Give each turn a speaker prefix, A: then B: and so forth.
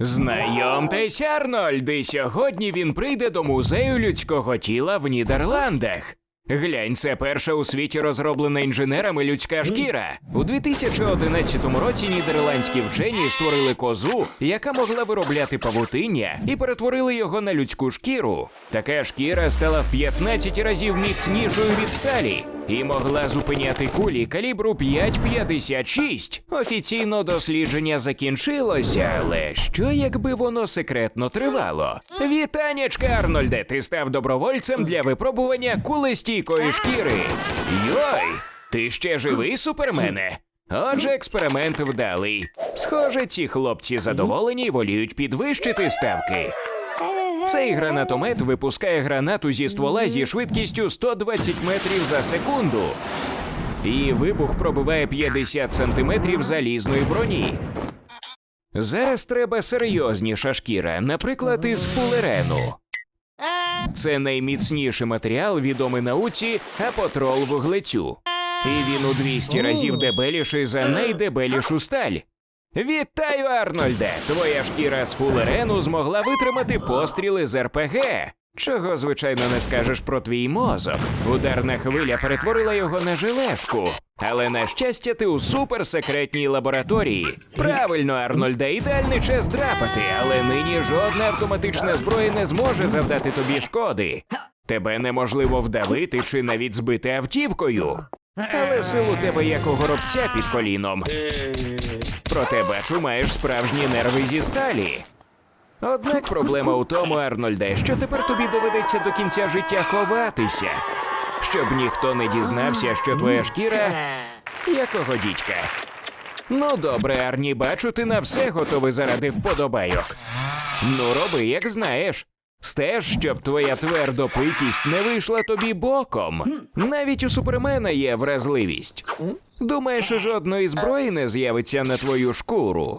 A: Знайомтесь, Арнольд, і сьогодні він прийде до музею людського тіла в Нідерландах. Глянь, це перша у світі розроблена інженерами людська шкіра. У 2011 році нідерландські вчені створили козу, яка могла виробляти павутиння, і перетворили його на людську шкіру. Така шкіра стала в 15 разів міцнішою від сталі і могла зупиняти кулі калібру 5,56. Офіційно дослідження закінчилося, але що якби воно секретно тривало? Вітанечка, Арнольде, ти став добровольцем для випробування кулестійкої шкіри. Йой! Ти ще живий, супермене? Отже, експеримент вдалий. Схоже, ці хлопці задоволені і воліють підвищити ставки. Цей гранатомет випускає гранату зі ствола зі швидкістю 120 метрів за секунду. І вибух пробиває 50 сантиметрів залізної броні. Зараз треба серйозніша шкіра, наприклад, із фулерену. Це найміцніший матеріал, відомий науці апотрол вуглецю. І він у 200 разів дебеліший за найдебелішу сталь. Вітаю, Арнольде! Твоя шкіра з фулерену змогла витримати постріли з РПГ. Чого, звичайно, не скажеш про твій мозок. Ударна хвиля перетворила його на жилешку. Але на щастя, ти у суперсекретній лабораторії. Правильно, Арнольде, ідеальний час драпати, але нині жодна автоматична зброя не зможе завдати тобі шкоди. Тебе неможливо вдавити чи навіть збити автівкою. Але сил у тебе як у горобця під коліном. Проте бачу, маєш справжні нерви зі сталі. Однак проблема у тому, Арнольде, що тепер тобі доведеться до кінця життя ховатися, щоб ніхто не дізнався, що твоя шкіра якого дідька. Ну добре, Арні, бачу, ти на все готовий заради вподобайок. Ну, роби, як знаєш. Стеж, щоб твоя твердопикість не вийшла тобі боком. Навіть у супермена є вразливість. Думаєш, жодної зброї не з'явиться на твою шкуру.